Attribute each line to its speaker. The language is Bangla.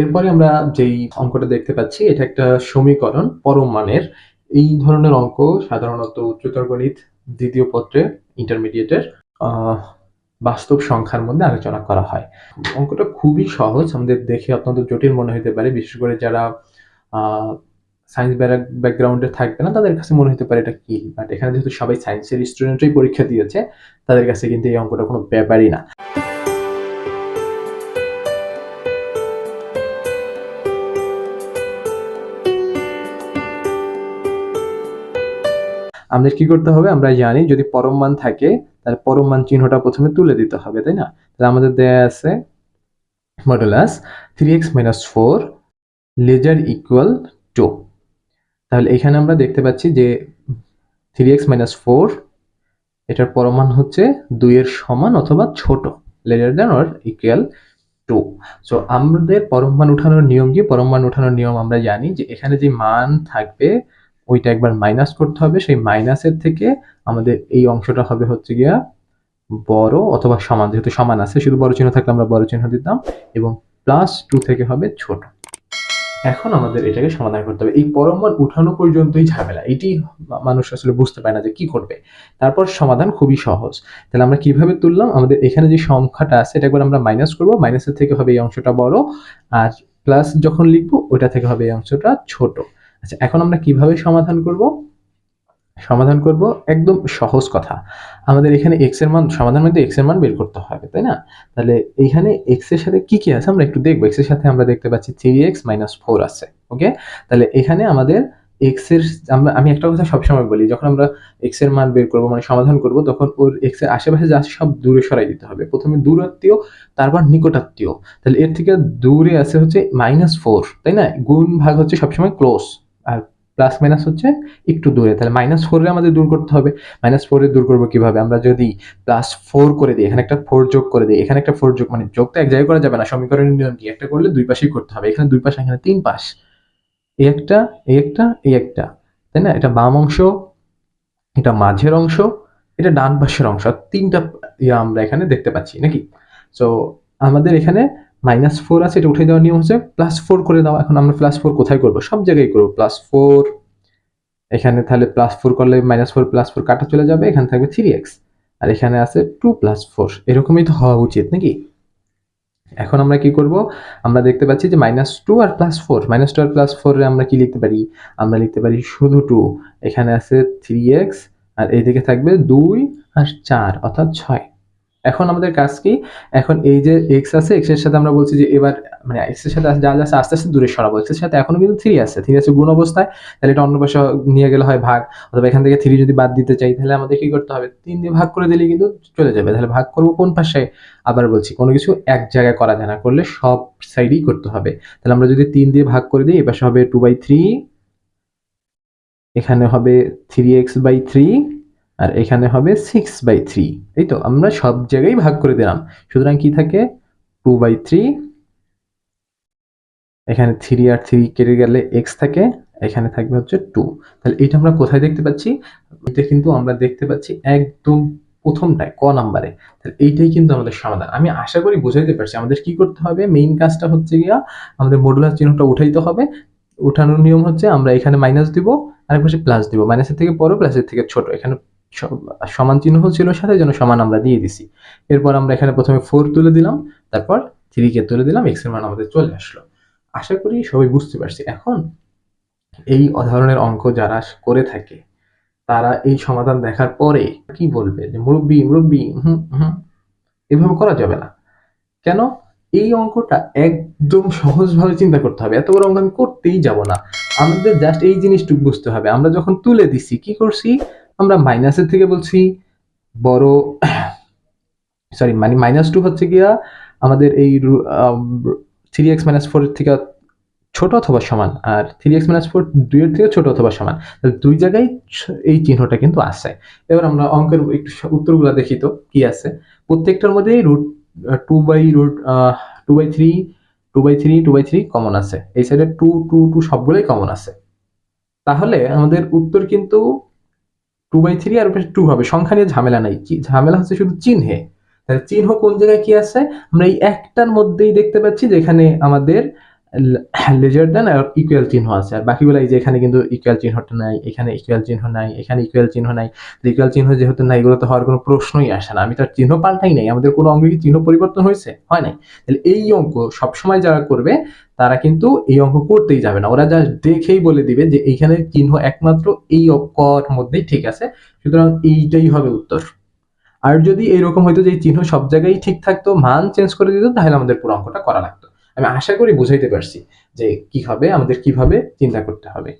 Speaker 1: এরপরে আমরা যেই অঙ্কটা দেখতে পাচ্ছি, এটা একটা সমীকরণ, পরম মানের। এই ধরনের অঙ্ক সাধারণত উচ্চতর গণিত, দ্বিতীয় পত্রে ইন্টারমিডিয়েটের বাস্তব সংখ্যার মধ্যে আলোচনা করা হয়। অঙ্কটা খুবই সহজ, আমাদের দেখে অত্যন্ত জটিল মনে হতে পারে, বিশেষ করে যারা সায়েন্স ব্যাকগ্রাউন্ডে থাকবে না, তাদের কাছে মনে হতে পারে এটা কি। বাট এখানে যেহেতু সবাই সায়েন্সের স্টুডেন্টরাই পরীক্ষা দিয়েছে, তাদের কাছে কিন্তু এই অঙ্কটা কোনো ব্যাপারই না। আমাদের কি করতে হবে? আমরা জানি যদি পরম মান থাকে, তাহলে পরম মান চিহ্নটা প্রথমে তুলে দিতে হবে, তাই না? তাহলে আমাদের দেয়া আছে modulus three X minus four lesser equal to তাহলে এখানে আমরা দেখতে পাচ্ছি যে থ্রি এক্স মাইনাস ফোর এটার পরমান হচ্ছে দুইয়ের সমান অথবা ছোট lesser than or equal to so আমাদের পরম মান উঠানোর নিয়ম কি? পরম মান উঠানোর নিয়ম আমরা জানি যে এখানে যে মান থাকবে ওইটা একবার মাইনাস করতে হবে। সেই মাইনাসের থেকে আমাদের এই অংশটা হবে হচ্ছে গিয়া বড় অথবা সমান, যেহেতু সমান আছে, শুধু বড় চিহ্ন থাকলে আমরা বড় চিহ্ন দিতাম এবং প্লাস টু থেকে হবে ছোট। এখন আমাদের এটাকে সমাধান করতে হবে। এই পরম মান উঠানো পর্যন্তই ঝামেলা। এটি মানুষ আসলে বুঝতে পারে না যে কি করবে। তারপর সমাধান খুবই সহজ। তাহলে আমরা কীভাবে তুললাম? আমাদের এখানে যে সংখ্যাটা আছে, এটা একবার আমরা মাইনাস করব। মাইনাসের থেকে হবে এই অংশটা বড়। আর প্লাস যখন লিখব, ওটা থেকে হবে এই অংশটা ছোট। আচ্ছা এখন আমরা কীভাবে সমাধান করব? সমাধান করব একদম সহজ কথা। আমাদের এখানে এক্সের মান, সমাধান মধ্যে এক্সের মান বের করতে হবে, তাই না? তাহলে এইখানে এক্সের সাথে কি কি আছে আমরা একটু দেখব। এক্সের সাথে আমরা দেখতে পাচ্ছি থ্রি এক্স মাইনাস ফোর আছে ওকে তাহলে এখানে আমাদের এক্সের, আমরা, আমি একটা কথা সবসময় বলি, যখন আমরা এক্সের মান বের করব মানে সমাধান করব, তখন ওর এক্সের আশেপাশে যা সব দূরে সরাই দিতে হবে। প্রথমে দূরাত্মীয় তারপর নিকটাত্মীয়। তাহলে এর থেকে দূরে আছে হচ্ছে মাইনাস ফোর তাই না? গুণ ভাগ হচ্ছে সবসময় ক্লোজ আর প্লাস মাইনাস হচ্ছে একটু দূরে। তাহলে মাইনাস ফোরে আমাদের দূর করতে হবে। মাইনাস ফোরে দূর করব কীভাবে? আমরা যদি প্লাস ফোর করে দিই, এখানে একটা ফোর যোগ করে দিই, এখানে একটা ফোর যোগ মানে যোগ তো এক জায়গায় করা যাবে না, সমীকরণের নিয়ম কি একটা করলে দুই পাশেই করতে হবে। এখানে দুই পাশ, এখানে তিন পাশ। এই একটা এই একটা এই একটা। তাই না? এটা বাম অংশ, এটা মাঝের অংশ, এটা ডান পাশের অংশ। তিনটা ইয়ে আমরা এখানে দেখতে পাচ্ছি, নাকি? সো আমাদের এখানে মাইনাস ফোর আছে, এটা উঠে দেওয়ার নিয়ম হচ্ছে প্লাস ফোর করে দাও, এখন আমরা প্লাস ফোর কোথায় করব? সব জায়গায় করব প্লাস ফোর এখানে তাহলে প্লাস ফোর করলে মাইনাস ফোর প্লাস ফোর কাটা চলে যাবে, এখানে থাকবে থ্রি এক্স আর এখানে আছে টু প্লাস ফোর এরকমই তো হওয়া উচিত নাকি? এখন আমরা কি করব? আমরা দেখতে পাচ্ছি যে মাইনাস টু আর প্লাস ফোর মাইনাস টু আর প্লাস ফোরে আমরা কি লিখতে পারি? আমরা লিখতে পারি শুধু টু এখানে আছে থ্রি এক্স আর এইদিকে থাকবে দুই আর চার, অর্থাৎ ছয়। এখন আমাদের কাজ কি? এখন এই যে এক্স আছে এক্সের সাথে আমরা বলছি যে এবার মানে এক্সের সাথে যা আছে আস্তে আস্তে দূরে সরাবো। এক্সের সাথে এখনও কিন্তু থ্রি আছে। থ্রি আছে গুণ অবস্থায়, তাহলে এটা অন্য পাশে নিয়ে গেলে হয় ভাগ। অথবা এখান থেকে থ্রি যদি বাদ দিতে চাই, তাহলে আমাদের কি করতে হবে? তিন দিয়ে ভাগ করে দিলে কিন্তু চলে যাবে। তাহলে ভাগ করব কোন পাশে? আবার বলছি, কোনো কিছু এক জায়গায় করা যায় না। করলে সব সাইডেই করতে হবে। তাহলে আমরা যদি তিন দিয়ে ভাগ করে দিই, এপাশে হবে টু বাই থ্রি এখানে হবে থ্রি এক্স বাই থ্রি আর এখানে হবে সিক্স বাই থ্রি এই তো, আমরা সব জায়গায় ভাগ করে দিলাম। সুতরাং কি থাকে? টু বাই থ্রি এখানে থ্রি আর থ্রি কেটে গেলে এক্স থাকে, এখানে থাকবে হচ্ছে টু তাহলে এটা আমরা কোথায় দেখতে পাচ্ছি? এটা কিন্তু আমরা দেখতে পাচ্ছি একদম প্রথমটায়, ক নাম্বারে। তাহলে এইটাই কিন্তু আমাদের সমাধান। আমি আশা করি বুঝাইতে পারছি। আমাদের কি করতে হবে? মেইন কাজটা হচ্ছে গিয়া আমাদের মডুলার চিহ্নটা উঠাইতে হবে। উঠানোর নিয়ম হচ্ছে আমরা এখানে মাইনাস দিব আর পাশে প্লাস দিব। মাইনাসের থেকে বড় প্লাসের থেকে ছোট। এখানে সমান চিহ্ন ছিল সাথে, যেন সমান আমরা দিয়ে দিছি। এরপর আমরা এখানে প্রথমে ফোর তুলে দিলাম, তারপর থ্রি কে তুলে দিলাম এক্সের মান আমাদের চলে আসলো। আশা করি সবাই বুঝতে পারছি। এখন এই ধরনের অঙ্ক যারা করে থাকে, তারা এই সমাধান দেখার পরে কি বলবে? যে মুরব্বী মুরব্বী, হুম হুম, এভাবে করা যাবে না। কেন? এই অঙ্কটা একদম সহজভাবে চিন্তা করতে হবে। এত বড় অঙ্ক আমি করতেই যাব না। আমাদের জাস্ট এই জিনিসটুকু বুঝতে হবে। আমরা যখন তুলে দিছি, কি করছি? আমরা মাইনাসের থেকে বলছি, বড় সরি মানে মাইনাস টু হচ্ছে গিয়া আমাদের এই থ্রি এক্স মাইনাস ফোর থেকে ছোট অথবা সমান, আর থ্রি এক্স মাইনাস ফোর দুইয়ের থেকে ছোট অথবা সমান। তাহলে দুই জায়গায় এই চিহ্নটা কিন্তু আসে এবার আমরা অঙ্কের একটু উত্তরগুলো দেখি তো, কি আছে? প্রত্যেকটার মধ্যেই root two by root two by three two by three two by three common আছে। এই সাইডে টু টু টু সবগুলোই কমন আছে। তাহলে আমাদের উত্তর কিন্তু টু বাই থ্রি আর টু হবে। সংখ্যা নিয়ে ঝামেলা নাই। কি ঝামেলা হচ্ছে শুধু চিহ্নে। তাহলে চিহ্ন কোন জায়গায় কি আছে? আমরা এই একটার মধ্যেই দেখতে পাচ্ছি যেখানে আমাদের লেজার দেন আর ইকুয়াল চিহ্ন আছে। আর বাকিগুলো এই যে এখানে কিন্তু ইকুয়াল চিহ্নটা নাই, এখানে ইকুয়াল চিহ্ন নাই, এখানে ইকুয়াল চিহ্ন নাই। ইকুয়াল চিহ্ন যেহেতু নাই, এগুলো তো হওয়ার কোনো প্রশ্নই আসে না। আমি তার চিহ্ন পাল্টাই নাই। আমাদের কোনো অঙ্গে কি চিহ্ন পরিবর্তন হয়েছে? হয় নাই? তাহলে এই অঙ্ক সবসময় যারা করবে, তারা কিন্তু এই অঙ্ক করতেই যাবে না। ওরা যা দেখেই বলে দিবে যে এইখানে চিহ্ন একমাত্র এই অঙ্কর মধ্যেই ঠিক আছে। সুতরাং এইটাই হবে উত্তর। আর যদি এরকম হয়তো যে চিহ্ন সব জায়গায় ঠিক থাকতো, মান চেঞ্জ করে দিত, তাহলে আমাদের পুরো অঙ্কটা করা লাগতো। আমি আশা করি বুঝাইতে পারছি যে কি হবে আমাদের কীভাবে চিন্তা করতে হবে।